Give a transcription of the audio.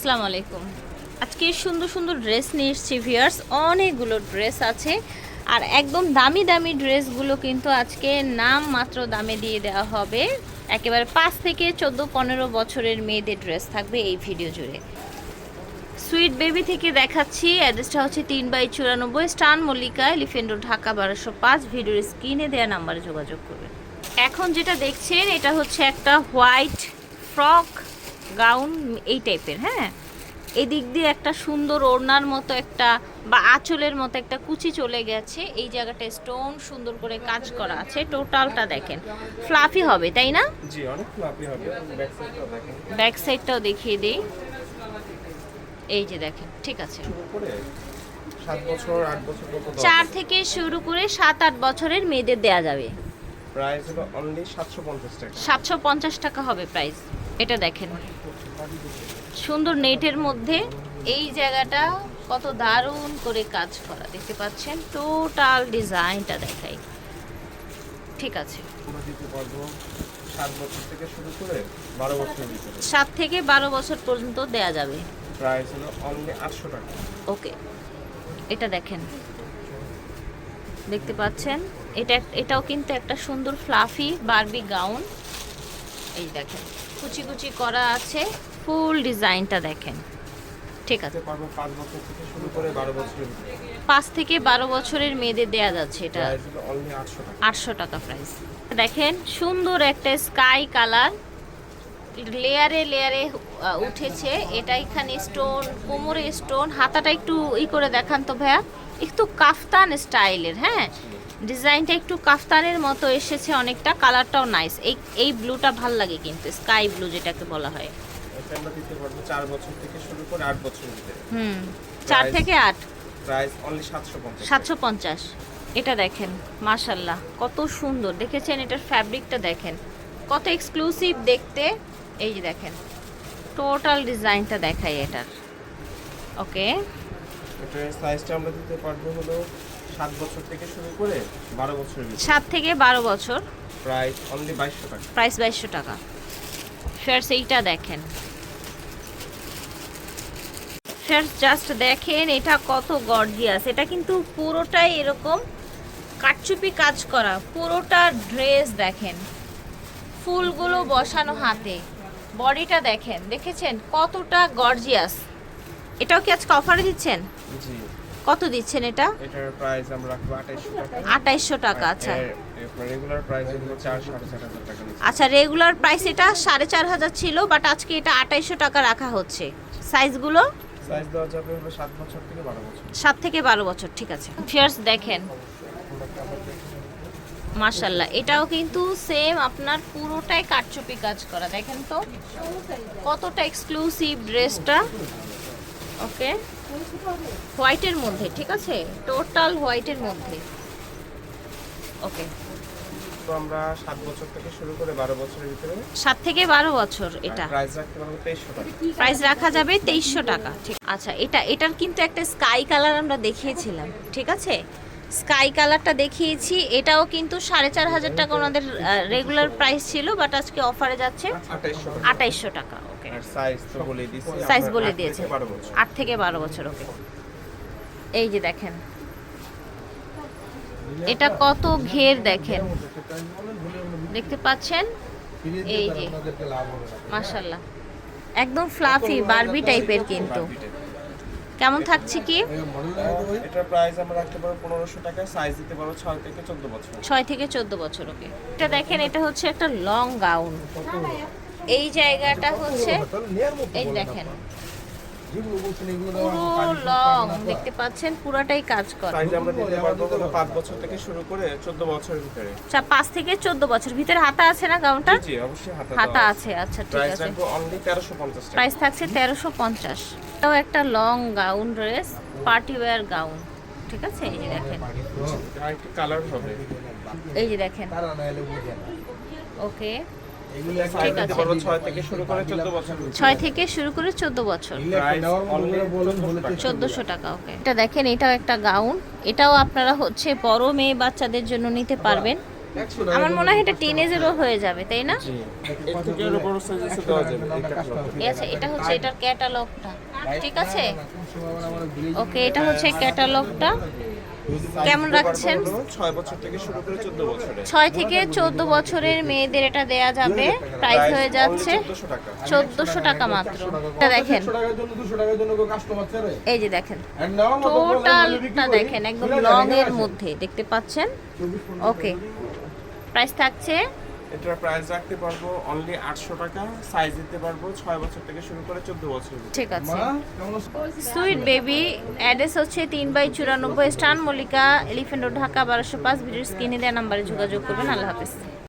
আসসালামু আলাইকুম। আজকে সুন্দর সুন্দর ড্রেস নিয়ে এসেছি ভিয়ার্স অনেকগুলো ড্রেস আছে। আর একদম দামি দামি ড্রেসগুলো কিন্তু আজকে নাম মাত্র দামে দিয়ে দেওয়া হবে। একেবারে পাঁচ থেকে চোদ্দ, পনেরো বছরের মেয়েদের ড্রেস থাকবে এই ভিডিও জুড়ে। সুইট বেবি থেকে দেখাচ্ছি। অ্যাড্রেসটা হচ্ছে তিন বাই চুরানব্বই স্টান মল্লিকা এলিফেন্ট রোড ঢাকা বারোশো পাঁচ। ভিডিওর স্ক্রিনে দেওয়া নাম্বারে যোগাযোগ করবে এখন যেটা দেখছেন, এটা হচ্ছে একটা হোয়াইট ফ্রক গাউন এই টাইপের হ্যাঁ? এদিক দিয়ে একটা সুন্দর ওড়নার মতো একটা বা আঁচলের মতো একটা কুচি চলে গেছে। এই জায়গাটা স্টোন সুন্দর করে কাজ করা আছে। টোটালটা দেখেন। ফ্লাফি হবে তাই না? জি অনেক ফ্লাপি হবে। ব্যাক সাইডটাও দেখিয়ে দিই। এই যে দেখেন ঠিক আছে। চার থেকে শুরু করে সাত আট বছরের মেয়েদের দেয়া যাবে। প্রাইস হলো অনলি সাতশো পঞ্চাশ টাকা। সাতশো পঞ্চাশ টাকা হবে প্রাইস এটা দেখেন। সুন্দর নেটের মধ্যে এই জায়গাটা কত দারুণ করে কাজ করা দেখতে পাচ্ছেন? টোটাল ডিজাইনটা দেখাই। ঠিক আছে। সাত থেকে বারো বছর পর্যন্ত দেয়া যাবে। ওকে। এটা দেখেন। দেখতে পাচ্ছেন? এটা এটাও কিন্তু একটা সুন্দর ফ্লাফি বারবি গাউন এই দেখেন কুচি কুচি করা আছে ফুল ডিজাইনটা দেখেন। ঠিক আছে। পাঁচ বছর থেকে শুরু করে বারো বছরের মেয়েদের দেয়া যাচ্ছে এটা। আটশো টাকা। প্রাইস দেখেন সুন্দর একটা স্কাই কালার লেয়ারে লেয়ারে উঠেছে। এটা এখানে স্টোন কোমরে স্টোন হাতাটা একটু ই করে দেখান তো ভাইয়া। একটু কাফতান স্টাইলের হ্যাঁ? ডিজাইনটা একটু কাফতানের মতো এসেছে অনেকটা কালারটাও নাইস এই এই ব্লুটা ভালো লাগে কিন্তু স্কাই ব্লু যেটাকে বলা হয়। আমরা দিতে পারব চার বছর থেকে শুরু করে আট বছরের ভিতরে। হুম চার থেকে আট। প্রাইস অনলি এটা দেখেন মাশাল্লাহ কত সুন্দর। দেখেছেন এটার ফ্যাব্রিকটা দেখেন। কত এক্সক্লুসিভ দেখতে। এই যে দেখেন টোটাল ডিজাইনটা দেখাই এটার। ওকে এটার সাইজটা আমরা দিতে পারব হলো সাত বছর থেকে শুরু করে বারো বছরের সাত থেকে বারো বছর। প্রাইস অনলি বাইশশো টাকা। প্রাইস বাইশশো টাকা। ফেয়ার্স এইটা দেখেন। ফেয়ার্স জাস্ট দেখেন এটা কত গর্জিয়াস এটা কিন্তু পুরোটাই এরকম কাটচুপি কাজ করা। পুরোটা ড্রেস দেখেন। ফুলগুলো বসানো হাতে। বডিটা দেখেন। দেখেছেন? কতটা গর্জিয়াস এটাও কি আজকে অফারে দিচ্ছেন? জি। কত দিচ্ছেন এটা? এটার প্রাইস আমরা রাখব আঠাইশশো টাকা। আঠাইশশো টাকা আচ্ছা। রেগুলার প্রাইস হলো চার সাড়ে চার হাজার টাকা আচ্ছা রেগুলার প্রাইস এটা সাড়ে চার হাজার ছিল বাট আজকে এটা আঠাইশশো টাকা রাখা হচ্ছে। সাইজগুলো সাইজ দেওয়া যাবে হলো সাত বছর থেকে বারো বছর। সাত থেকে বারো বছর ঠিক আছে। ফিয়ার্স দেখেন। মার্শাল্লাহ এটাও কিন্তু সেম আপনার পুরোটাই কাটচুপি কাজ করা দেখেন তো। কতটা এক্সক্লুসিভ ড্রেসটা ওকে হোয়াইটের মধ্যে ঠিক আছে? টোটাল হোয়াইটের মধ্যে। ওকে। তো আমরা 7 বছর থেকে শুরু করে বারো বছরের ভিতরে 7 থেকে বারো বছর এটা। প্রাইস রাখতে পারব 2300 টাকা। প্রাইস রাখা যাবে 2300 টাকা ঠিক। আচ্ছা এটা এটার কিন্তু একটা স্কাই কালার আমরা দেখিয়েছিলাম ঠিক আছে? স্কাই কালারটা দেখিয়েছি এটাও কিন্তু সাড়ে চার হাজার টাকা ওনাদের রেগুলার প্রাইস ছিল বাট আজকে অফারে যাচ্ছে আঠাইশশো টাকা ওকে সাইজ বলে দিয়েছে। আট থেকে বারো বছর ওকে এই যে দেখেন। এটা কত ঘের দেখেন। দেখতে পাচ্ছেন? এই যে মাশাল্লাহ একদম ফ্লাফি বারবি টাইপের কিন্তু। কেমন থাকছে কি? এটার প্রাইস আমরা রাখতে পারব পনেরোশো টাকা সাইজ দিতে পারব ছয় থেকে চোদ্দ বছর। ছয় থেকে চোদ্দ বছর ওকে এটা দেখেন এটা হচ্ছে একটা লং গাউন এই জায়গাটা হচ্ছে এই দেখেন। পুরো লং দেখতে পাচ্ছেন পুরাটাই কাজ করা। সাইজ আমরা দিতে পারব হলো পাঁচ বছর থেকে শুরু করে চোদ্দ বছরের ভিতরে। আচ্ছা পাঁচ থেকে চোদ্দ বছর। ভিতরে হাতা আছে না গাউনটা জি অবশ্যই হাতে হাতা আছে। আচ্ছা ঠিক প্রাইস আছে। রাখব অনলি তেরোশো পঞ্চাশ টাকা। প্রাইস থাকছে তেরোশো পঞ্চাশ। এটাও একটা long gown dress party wear gown ঠিক আছে? এই যে দেখেন। আরেকটি কালার হবে। এই যে দেখেন। ওকে ছয় থেকে শুরু করে চোদ্দ বছর চোদ্দশো টাকা ওকে এটা দেখেন এটাও একটা গাউন এটাও আপনারা হচ্ছে বড় মেয়ে বাচ্চাদের জন্য নিতে পারবেন আমার মনে হয় এটা টিনেজেরও হয়ে যাবে তাই না আচ্ছা এটা হচ্ছে এটার ক্যাটালগটা ঠিক আছে ওকে এটা হচ্ছে ক্যাটালগটা কেমন রাখছেন? ছয় বছর থেকে শুরু করে চোদ্দ বছরে। ছয় থেকে চোদ্দ বছরের মেয়েদের এটা দেয়া যাবে। প্রাইস হয়ে যাচ্ছে চোদ্দশো টাকা মাত্র। এটা দেখেন। এই যে দেখেন। টোটালটা দেখেন একদম লং এর মধ্যে। দেখতে পাচ্ছেন? ওকে। প্রাইস থাকছে এটার প্রাইস রাখতে পারব অনলি আটশো টাকা সাইজ দিতে পারব 6 বছর থেকে শুরু করে চোদ্দ বছর ঠিক আছে? সুইট বেবি অ্যাড্রেস হচ্ছে তিন বাই চুরানব্বই স্টান মল্লিকা এলিফ্যান্ট রোড ঢাকা বারোশো পাঁচ ভিডিওর স্ক্রিনে দেওয়া নম্বরে যোগাযোগ করবেন। আল্লাহ হাফিজ।